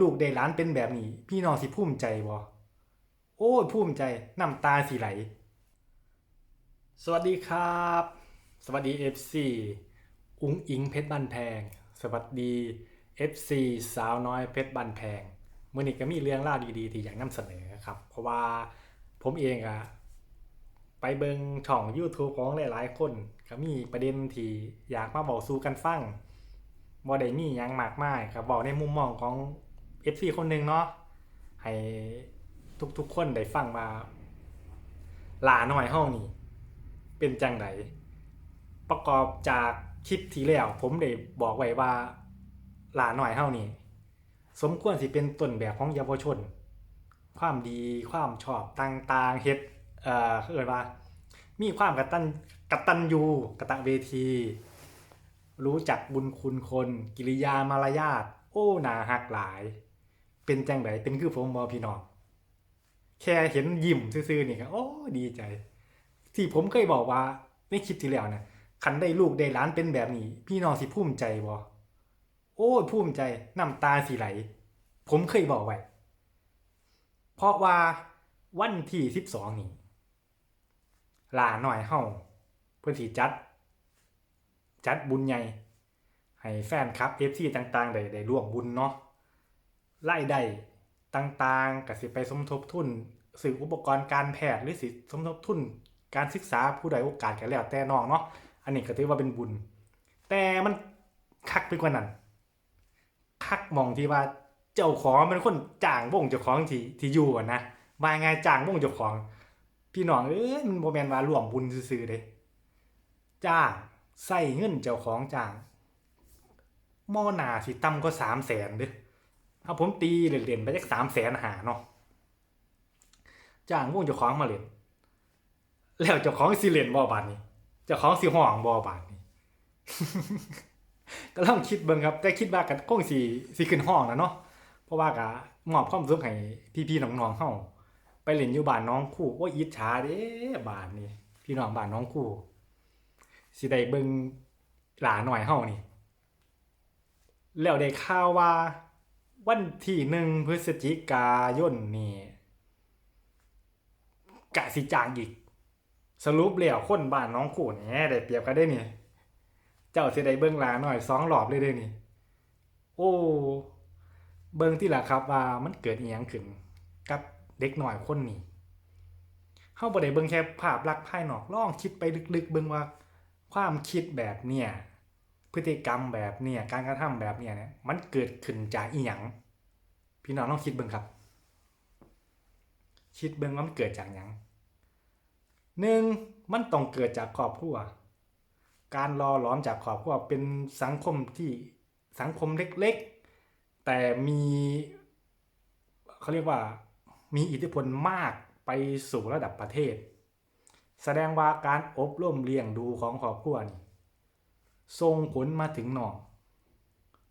ลูกได้หลานเป็นแบบนี้ พี่น้องสิภูมิใจบ่โอ้ยภูมิใจน้ำตาสิไหล สวัสดีครับ สวัสดี FC อุ้งอิงเพชรบ้านแพง สวัสดี FC สาวน้อยเพชรบ้านแพงเมื่อนี้ก็มีเรื่องราดีๆที่อยากนำเสนอครับ เพราะว่าผมเองอะไปเบิงช่อง YouTube ของหลายๆ คนก็มีประเด็นที่อยากมาบอกสู่กันฟังบ่ได้มีหยังมากมายครับบอกในมุมมองของ FC คนหนึ่งเนาะให้ทุกๆคนได้ฟังมาลาหน่อยห้องนี้ เป็นจังไดประกอบจากคลิปที่แล้ว ผมได้บอกไว้ว่าลาหน่อยเฮานี่สมควรสิเป็นต้นแบบของเยาวชน ความดีความชอบต่างๆเฮ็ดเอ่อคือว่า มีความกตัญกตัญญูกตเวที รู้จักบุญคุณคน กิริยามารยาทโอ้หนาหักหลาย เป็นจังไดเป็นคือผมบอพี่น้องแค่เห็นยิ้มซื่อๆนี่ก็โอ้ดีใจ ที่ผมเคยบอกว่าในคลิปที่แล้วนะคันได้ลูกได้หลานเป็นแบบนี้ พี่น้องสิภูมิใจบ่โอ้ภูมิใจน้ำตาสิไหล ผมเคยบอกไว้เพราะว่าวันที่สิบสองนี่ลาหน่อยเฮาเพื่อนสิจัด จัดบุญใหญ่ให้แฟนคลับ FC ต่างๆ ได้ได้ร่วมบุญเนาะ ไล่ได้ต่างๆก็สิไปสมทบทุนซื้ออุปกรณ์การแพทย์หรือสิสมทบทุนการศึกษาผู้ใดโอกาสกันแล้วแต่น้องเนาะอันนี้ก็ถือว่าเป็นบุญ แต่มันคักไปกว่านั้นคักมองที่ว่าเจ้าของเป็นคนจ้างวงเจ้าของที่ที่อยู่อะนะมาไงจ้างวงเจ้าของ พี่น้องเอ้ยมันโมแมนว่าร่วมบุญซื่อๆเด้จ้างใส่เงินเจ้าของจ้างมอหนาสิต่ำก็สามแสนเด้อ ถ้าผมตีเหรียญไปจักสามแสนหาเนาะจ้างวงเจ้าของมาเล่นแล้วเจ้าของสิเล่นบ่บาดนี้เจ้าของสิห้องบ่บาดนี้ก็ลองคิดเบิ่งครับแต่คิดว่ากันคงสิสิขึ้นห้องนะเนาะเพราะว่าก็มอบความสุขให้พี่ๆน้องๆเฮาไปเล่นอยู่บ้านน้องคู่โอ้ยอิจฉาเด้บ้านนี้พี่น้องบ้านน้องคู่สิได้เบิ่งหลาหน่อยเฮานี่ แล้วได้ข่าวว่า วันที่หนึ่งพฤศจิกายนนี่กะสิจางอีก สรุปแล้วคนบ้านน้องขู่แหน่ยได้เปรียบกันได้นี่ เจ้าสิได้เบิ่งหลาหน่อยสองรอบเลยเด้นี่ โอ้ เบิ่งที่ละครับว่ามันเกิดอีหยังขึ้นกับเด็กหน่อยคนนี้เฮาบ่ได้เบิ่งแค่ภาพลักษณ์ภายนอกลองคิดไปลึกๆ เบิ่งว่าความคิดแบบเนี้ย พฤติกรรมแบบเนี้ยการกระทำแบบเนี้ยเนี่ยมันเกิดขึ้นจากอีหยังพี่น้องลองคิดเบิ่งครับ คิดเบิ่งว่ามันเกิดจากหยังหนึ่งมันต้องเกิดจากครอบครัว การรอหลอมจากครอบครัวเป็นสังคมที่สังคมเล็กๆ แต่มีเขาเรียกว่ามีอิทธิพลมากไปสู่ระดับประเทศ แสดงว่าการอบรมเลี้ยงดูของครอบครัวนี่ ส่งผลมาถึงน้อง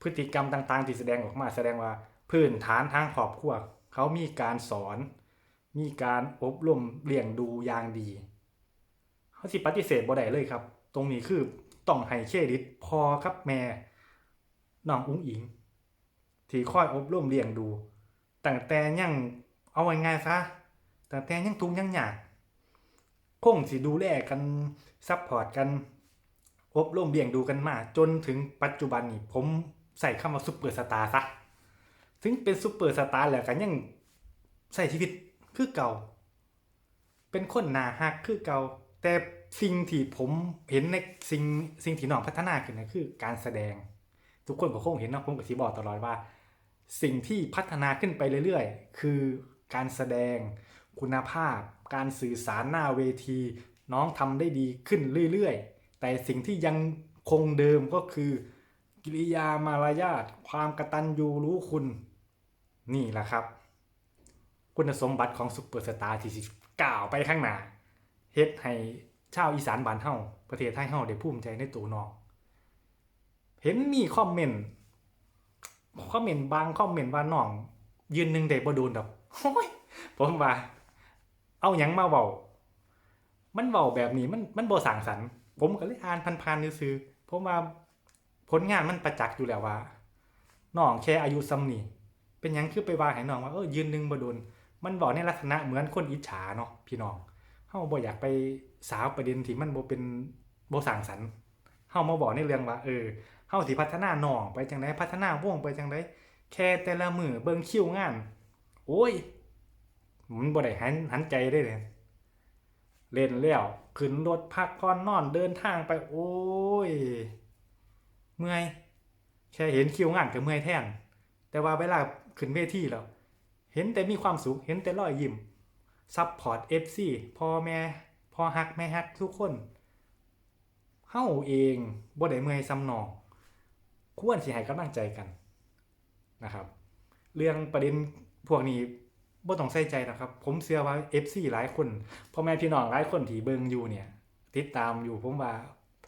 พฤติกรรมต่างๆ ที่แสดงออกมาแสดงว่าพื้นฐานทางครอบครัวเขามีการสอน มีการอบรมเลี้ยงดูอย่างดีเขาสิปฏิเสธบ่ได้เลยครับ ตรงนี้คือต้องให้เครดิตพอครับแม่น้องอุ้งอิง ที่คอยอบรมเลี้ยงดูตั้งแต่ยังเอาไว้ง่ายซะตั้งแต่ยังทุกยังยากคงสิดูแลกันซัพพอร์ตกัน อบรมเลี้ยงดูกันมา จนถึงปัจจุบันนี้ผมใส่คำว่าซุปเปอร์สตาร์ซะถึงเป็นซุปเปอร์สตาร์แล้วกันยังใส่ชีวิตคือเก่า เป็นคนหนาฮักคือเก่า แต่สิ่งที่ผมเห็นในสิ่งสิ่งที่น้องพัฒนาขึ้นนะคือการแสดง ทุกคนก็คงเห็นนะผมกับสีบอกตลอดว่า สิ่งที่พัฒนาขึ้นไปเรื่อยๆ คือการแสดงคุณภาพ การสื่อสารหน้าเวที น้องทำได้ดีขึ้นเรื่อยๆ แต่สิ่งที่ยังคงเดิมก็คือ กิริยามารยาทความกระตัญญูรู้คุณ นี่แหละครับ คุณสมบัติของซุปเปอร์สตาร์ที่สิก้าวไปข้างหน้าเฮ็ดให้ชาวอีสานบ้านเฮาประเทศไทยเฮาได้ภูมิใจในตัวน้อง เห็นมีคอมเมนต์คอมเมนต์บางคอมเมนต์ว่าน้อง ยืนหนึ่งได้บ่โดนดอกผมว่า เอาหยังมาเว้ามันเว้าแบบนี้มันมันบ่สร้างสรรค์ ผมก็เลยอ่านผ่านๆซื่อผมว่าผลงานมันประจักษ์อยู่แล้วว่าน้องแค่อายุซ้ำนี่เป็นยังคือไปว่าให้น้องว่าเออยืนหนึ่งบ่โดนมันบอกในลักษณะเหมือนคนอิจฉาเนาะพี่น้องเฮาบ่อยากไปสาวประเด็นที่มันบ่เป็นบ่สร้างสรรค์เฮามาบอกในเรื่องว่า เออเฮาสิพัฒนาน้องไปจังไดพัฒนาวงไปจังไดแค่แต่ละมือเบิ่งคิวงาน โอ้ยมันบ่ได้หันหันใจได้เลยเล่นแล้ว ขึ้นรถพักผ่อนนอนเดินทางไปโอ้ย เมื่อย แค่เห็นคิวงานก็เมื่อยแทนแต่ว่าเวลาขึ้นเวทีแล้ว เห็นแต่มีความสุข เห็นแต่รอยยิ้มซัพพอร์ต FC พ่อแม่พ่อฮักแม่ฮักทุกคนเฮาเองบ่ได้เมื่อยซ้ำนองควรสิให้กำลังใจกันนะครับ เรื่องประเด็นพวกนี้ บ่ต้องใส่ใจนะครับ ผมเชื่อว่า FC หลายคนพ่อแม่พี่น้องหลายคนที่เบิ่งอยู่เนี่ย ติดตามอยู่ผมว่า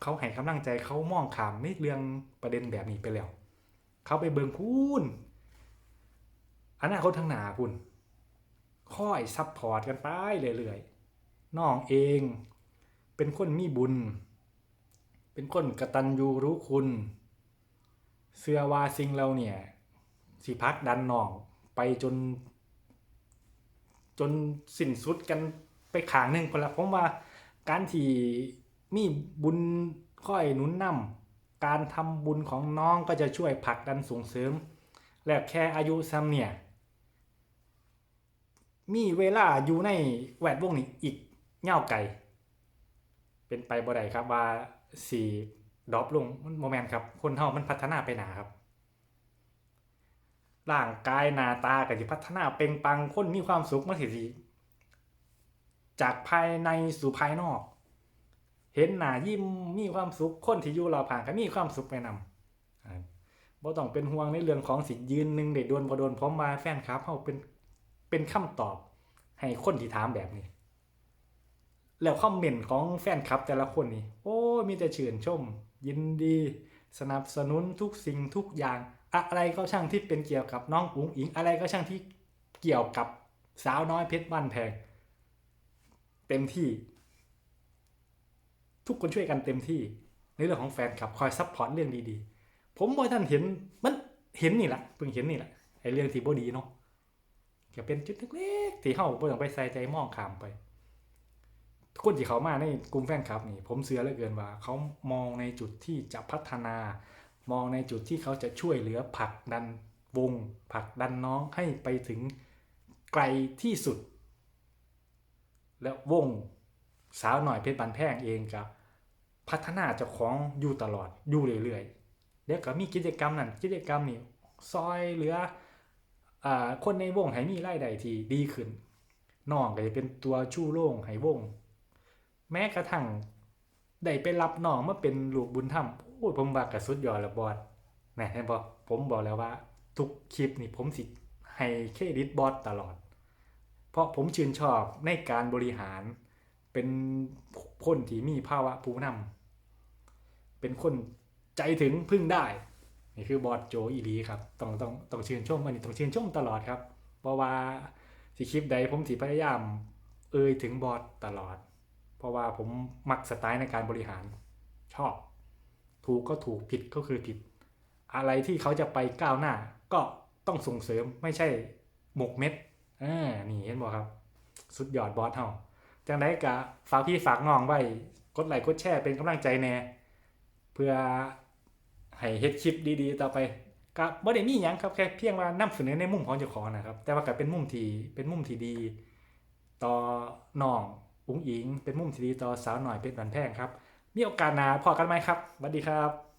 เขาให้กำลังใจเขามองข้ามในเรื่องประเด็นแบบนี้ไปแล้ว เขาไปเบิ่งพูนอนาคตทางหนาพุ่นค่อยซัพพอร์ตกันไปเรื่อยๆน้องเอง เป็นคนมีบุญ เป็นคนกระตัญญูรู้คุณ เสื้อว่าสิ่งเราเนี่ย สิพักดันน้องไปจน จนสิ้นสุดกันไปขางหนึ่งคนละผมว่าการที่มีบุญค่อยหนุนนำการทำบุญของน้องก็จะช่วยผลักดันส่งเสริม และแค่อายุซ้ำเนี่ย มีเวลาอยู่ในแวดวงนี้อีกเง่าวไกลเป็นไปบ่ได้ครับว่าสี่ดรอปลงมันโมแมนต์ครับ คนเฮามันพัฒนาไปหนาครับ ร่างกายหน้าตาก็สิพัฒนาเปล่งปลังคนมีความสุขมันสิสิจากภายในสู่ภายนอก เห็นหน้ายิ้มมีความสุขคนที่อยู่เรอบข้างก็มีความสุขไปนำอ่าบ่ต้องเป็นห่วงในเรื่องของสิยืนหนึ่งได้โดนบ่โดนพร้อมมาแฟนครับเฮาเป็นเป็นคำตอบ ให้คนที่ถามแบบนี้ แล้วคอมเมนต์ของแฟนคลับแต่ละคนนี่โอ้มีแต่ชื่นชม ยินดี สนับสนุนทุกสิ่งทุกอย่าง อะไรก็ช่างที่เป็นเกี่ยวกับน้องอุ๋งอิง อะไรก็ช่างที่เกี่ยวกับสาวน้อยเพชรบ้านแพง เต็มที่ ทุกคนช่วยกันเต็มที่ ในเรื่องของแฟนคลับคอยซัพพอร์ตเรื่องดีๆ ผมบ่ท่านเห็นมันเห็นนี่แหละเพิ่งเห็นนี่แหละไอ้เรื่องที่บ่ดีเนาะก็เป็นจุดเล็กๆที่เฮาบ่ต้องไปใส่ใจมองขามไปคนที่เขามาในกลุ่มแฟนคลับนี่ ผมเชื่อเหลือเกินว่า เขามองในจุดที่จะพัฒนา มองในจุดที่เขาจะช่วยเหลือผลักดันวงผลักดันน้องให้ไปถึงไกลที่สุด และวงสาวหน่อยเพชรบันแพงเองกับพัฒนาเจ้าของอยู่ตลอดอยู่เรื่อยๆเดี๋ยวก็มีกิจกรรมนั่นกิจกรรมนี่ซอยเหลืออคนในวงให้มีรายได้ที่ดีขึ้นน้องก็จะเป็นตัวชู้โล่งให้วง แม้กระทั่งได้ไปรับน้องมาเป็นลูกบุญธรรม อ้ยผมว่าก็สุดยอดแล้วบอสนะเห็นบ่ผมบอกแล้วว่า ทุกคลิปนี่ผมสิให้เครดิตบอสตลอด เพราะผมชื่นชอบในการบริหาร เป็นคนที่มีภาวะผู้นำเป็นคนใจถึงพึ่งได้ นี่คือบอสโจอีลีครับ ต้องต้องต้องชื่นชมอันนี้ต้องชื่นชมตลอดครับ เพราะว่าสิคลิปใดผมสิพยายาม เอ่ยถึงบอสตลอด เพราะว่าผมมักสไตล์ในการบริหารชอบ ถูกก็ถูกผิดก็คือผิด อะไรที่เขาจะไปก้าวหน้า ก็ต้องส่งเสริมไม่ใช่หมกเม็ดอ่านี่เห็นบ่ครับ สุดยอดบอสเฮาจังไดกะฝากพี่ฝากน้องไว้กดไลค์กดแชร์เป็นกำลังใจแน่เพื่อให้เฮ็ดคลิปดีๆ ต่อไปก็บ่ได้มีหยังครับแค่เพียงว่านำเสนอในมุมของเจ้าของนะครับ แต่ว่าก็เป็นมุมที่เป็นมุมที่ดี ต่อน้องอุ๋งอิง เป็นมุมที่ดีต่อสาวหน่อยเพชรบันแพงครับ มีโอกาสหนาพอกันไหมครับสวัสดีครับ